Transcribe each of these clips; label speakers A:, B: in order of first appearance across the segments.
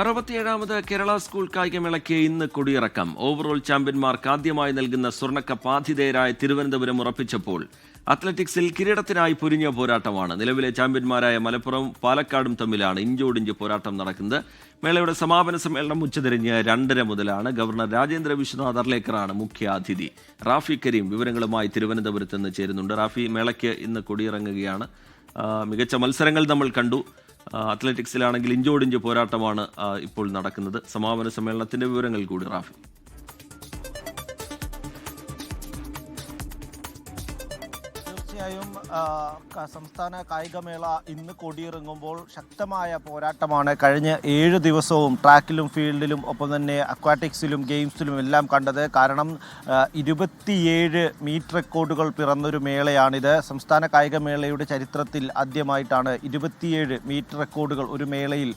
A: അറുപത്തിയേഴാമത് Kerala school കായികമേളയ്ക്ക് ഇന്ന് കൊടിയിറക്കം. Overall ചാമ്പ്യന്മാർക്ക് ആദ്യമായി നൽകുന്ന സ്വർണക്കപ്പ് ആതിഥേയരായ തിരുവനന്തപുരം ഉറപ്പിച്ചപ്പോൾ അത്ലറ്റിക്സിൽ കിരീടത്തിനായി പൊരിഞ്ഞ പോരാട്ടമാണ്. നിലവിലെ ചാമ്പ്യന്മാരായ മലപ്പുറം പാലക്കാടും തമ്മിലാണ് ഇഞ്ചോടിഞ്ച് പോരാട്ടം നടക്കുന്നത്. മേളയുടെ സമാപന സമ്മേളനം ഉച്ചതിരിഞ്ഞ് രണ്ടര മുതലാണ് ഗവർണർ രാജേന്ദ്ര വിശ്വനാഥ് അർലേക്കറാണ് മുഖ്യ അതിഥി. റാഫി കരീം വിവരങ്ങളുമായി തിരുവനന്തപുരത്ത് നിന്ന് ചേരുന്നുണ്ട്. റാഫി മേളയ്ക്ക് ഇന്ന് കൊടിയിറങ്ങുകയാണ്. മികച്ച മത്സരങ്ങൾ നമ്മൾ കണ്ടു. അത്ലറ്റിക്സിലാണെങ്കിൽ ഇഞ്ചോടിഞ്ച് പോരാട്ടമാണ് ഇപ്പോൾ നടക്കുന്നത്. സമാപന സമ്മേളനത്തിന്റെ വിവരങ്ങൾ കൂടി റാഫി.
B: തീർച്ചയായും സംസ്ഥാന കായികമേള ഇന്ന് കൊടിയിറങ്ങുമ്പോൾ ശക്തമായ പോരാട്ടമാണ്. കഴിഞ്ഞ ഏഴ് ദിവസവും ട്രാക്കിലും ഫീൽഡിലും ഒപ്പം തന്നെ അക്വാറ്റിക്സിലും ഗെയിംസിലും എല്ലാം കണ്ടത് കാരണം ഇരുപത്തിയേഴ് മീറ്റ് റെക്കോർഡുകൾ പിറന്നൊരു മേളയാണിത്. സംസ്ഥാന കായികമേളയുടെ ചരിത്രത്തിൽ ആദ്യമായിട്ടാണ് ഇരുപത്തിയേഴ് മീറ്റ് റെക്കോർഡുകൾ ഒരു മേളയിൽ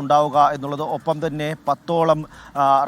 B: ഉണ്ടാവുക എന്നുള്ളത്. ഒപ്പം തന്നെ പത്തോളം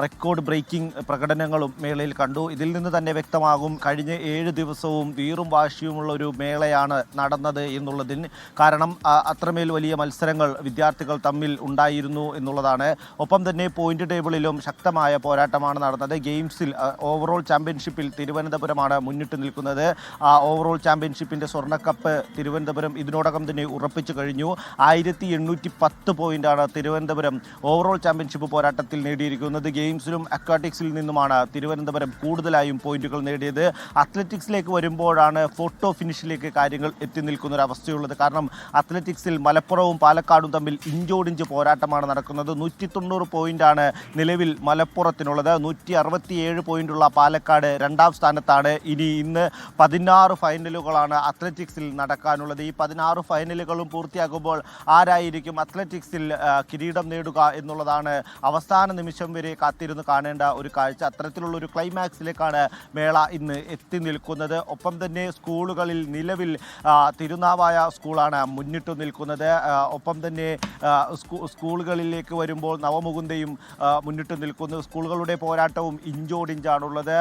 B: റെക്കോർഡ് ബ്രേക്കിംഗ് പ്രകടനങ്ങളും മേളയിൽ കണ്ടു. ഇതിൽ നിന്ന് തന്നെ വ്യക്തമാകും കഴിഞ്ഞ ഏഴ് ദിവസവും വീറും വാശിയുമുള്ള ഒരു മേളയാണ് നടന്നത് എന്നുള്ളതിന് കാരണം അത്രമേൽ വലിയ മത്സരങ്ങൾ വിദ്യാർത്ഥികൾ തമ്മിൽ ഉണ്ടായിരുന്നു എന്നുള്ളതാണ്. ഒപ്പം തന്നെ പോയിന്റ് ടേബിളിലും ശക്തമായ പോരാട്ടമാണ് നടന്നത്. ഗെയിംസിൽ ഓവറോൾ ചാമ്പ്യൻഷിപ്പിൽ തിരുവനന്തപുരമാണ് മുന്നിട്ട് നിൽക്കുന്നത്. ആ ഓവറോൾ ചാമ്പ്യൻഷിപ്പിന്റെ സ്വർണക്കപ്പ് തിരുവനന്തപുരം ഇതിനോടകം തന്നെ ഉറപ്പിച്ചു കഴിഞ്ഞു. ആയിരത്തി എണ്ണൂറ്റി പത്ത് പോയിന്റാണ് തിരുവനന്തപുരം ഓവറോൾ ചാമ്പ്യൻഷിപ്പ് പോരാട്ടത്തിൽ നേടിയിരിക്കുന്നത്. ഗെയിംസിലും അക്വാറ്റിക്സിൽ നിന്നുമാണ് തിരുവനന്തപുരം കൂടുതലായും പോയിന്റുകൾ നേടിയത്. അത്ലറ്റിക്സിലേക്ക് വരുമ്പോഴാണ് ഫോട്ടോ ഫിനിഷിലേക്ക് കാര്യങ്ങൾ എത്തി നിൽക്കുന്ന ഒരു അവസ്ഥയുള്ളത് കാരണം അത്ലറ്റിക്സിൽ മലപ്പുറവും പാലക്കാടും തമ്മിൽ ഇഞ്ചോടിഞ്ച് പോരാട്ടമാണ് നടക്കുന്നത്. നൂറ്റി തൊണ്ണൂറ് പോയിന്റാണ് നിലവിൽ മലപ്പുറത്തിനുള്ളത്. നൂറ്റി അറുപത്തിയേഴ് പോയിന്റുള്ള പാലക്കാട് രണ്ടാം സ്ഥാനത്താണ്. ഇനി ഇന്ന് പതിനാറ് ഫൈനലുകളാണ് അത്ലറ്റിക്സിൽ നടക്കാനുള്ളത്. ഈ പതിനാറ് ഫൈനലുകളും പൂർത്തിയാകുമ്പോൾ ആരായിരിക്കും അത്ലറ്റിക്സിൽ കിരീടം നേടുക എന്നുള്ളതാണ് അവസാന നിമിഷം വരെ കാത്തിരുന്ന് കാണേണ്ട ഒരു കാഴ്ച. അത്തരത്തിലുള്ള ഒരു ക്ലൈമാക്സിലേക്കാണ് മേള ഇന്ന് എത്തി നിൽക്കുന്നത്. ഒപ്പം തന്നെ സ്കൂളുകളിൽ നിലവിൽ തിരുനാവായ സ്കൂളാണ് മുന്നിട്ട് നിൽക്കുന്നത്. ഒപ്പം തന്നെ സ്കൂളുകളിലേക്ക് വരുമ്പോൾ നവമുകുന്ദയും മുന്നിട്ട് നിൽക്കുന്നു. സ്കൂളുകളുടെ പോരാട്ടവും ഇഞ്ചോടിഞ്ചാണുള്ളത്.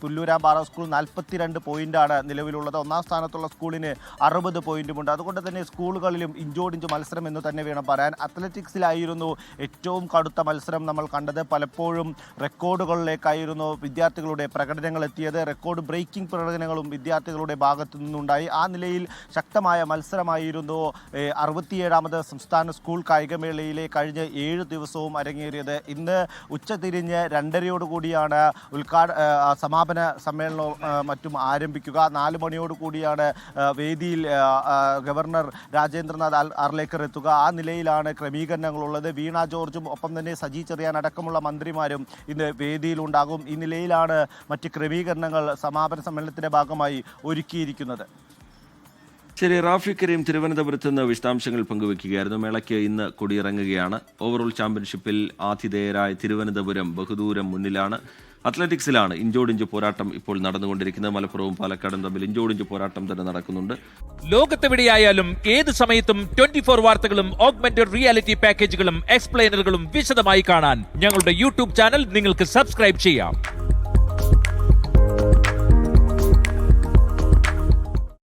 B: പുല്ലൂരാമ്പാറ സ്കൂൾ നാൽപ്പത്തിരണ്ട് പോയിന്റാണ് നിലവിലുള്ളത്. ഒന്നാം സ്ഥാനത്തുള്ള സ്കൂളിന് അറുപത് പോയിന്റുമുണ്ട് അതുകൊണ്ട് തന്നെ സ്കൂളുകളിലും ഇഞ്ചോടിഞ്ച് മത്സരം എന്ന് തന്നെ വേണം പറയാൻ. അത്ലറ്റിക്സിലായിരുന്നു ഏറ്റവും കടുത്ത മത്സരം നമ്മൾ കണ്ടത്. പലപ്പോഴും റെക്കോർഡുകളിലേക്കായിരുന്നു വിദ്യാർത്ഥികളുടെ പ്രകടനങ്ങൾ എത്തിയത്. റെക്കോർഡ് ബ്രേക്കിംഗ് പ്രകടനങ്ങളും വിദ്യാർത്ഥികളുടെ ഭാഗത്തു നിന്നുണ്ടായി. ആ നിലയിൽ ശക്തമായ മത്സരമായിരുന്നു അറുപത്തിയേഴാമത് സംസ്ഥാന സ്കൂൾ കായികമേളയിലെ കഴിഞ്ഞ ഏഴ് ദിവസവും അരങ്ങേറിയത്. ഇന്ന് ഉച്ചതിരിഞ്ഞ് രണ്ടരയോടുകൂടിയാണ് ഉദ്ഘാട സമാപന സമ്മേളനവും മറ്റും ആരംഭിക്കുക. നാല് മണിയോടുകൂടിയാണ് വേദിയിൽ ഗവർണർ രാജേന്ദ്രനാഥ് അർലേക്കർ എത്തുക. ആ നിലയിലാണ് ക്രമീകരണങ്ങളുള്ളത്. വീണ ജോർജും ഒപ്പം തന്നെ സജി ചെറിയാൻ അടക്കമുള്ള മന്ത്രിമാരും ഇന്ന് വേദിയിലുണ്ടാകും. ഈ നിലയിലാണ് മറ്റ് ക്രമീകരണങ്ങൾ സമാപന സമ്മേളനത്തിന്റെ ഭാഗമായി ഒരുക്കിയിരിക്കുന്നത്.
A: ശരി റാഫി കരീം തിരുവനന്തപുരത്ത് നിന്ന് വിശദാംശങ്ങൾ പങ്കുവെക്കുകയായിരുന്നു. മേളയ്ക്ക് ഇന്ന് കൊടിയിറങ്ങുകയാണ്. ഓവറോൾ ചാമ്പ്യൻഷിപ്പിൽ ആതിഥേയരായ തിരുവനന്തപുരം ബഹുദൂരം മുന്നിലാണ്. അത്ലറ്റിക്സിലാണ് ഇഞ്ചോടിഞ്ച് പോരാട്ടം ഇപ്പോൾ നടന്നുകൊണ്ടിരിക്കുന്നത്. മലപ്പുറവും പാലക്കാടും തമ്മിൽ ഇഞ്ചോടിഞ്ച് പോരാട്ടം തന്നെ നടക്കുന്നുണ്ട്.
C: ലോകത്തെവിടെയായാലും ഏത് സമയത്തും ട്വന്റി ഫോർ വാർത്തകളും ഓഗ്മെന്റഡ് റിയാലിറ്റി പാക്കേജുകളും എക്സ്പ്ലെയിനറുകളും വിശദമായി കാണാൻ ഞങ്ങളുടെ യൂട്യൂബ് ചാനൽ നിങ്ങൾക്ക് സബ്സ്ക്രൈബ് ചെയ്യാം.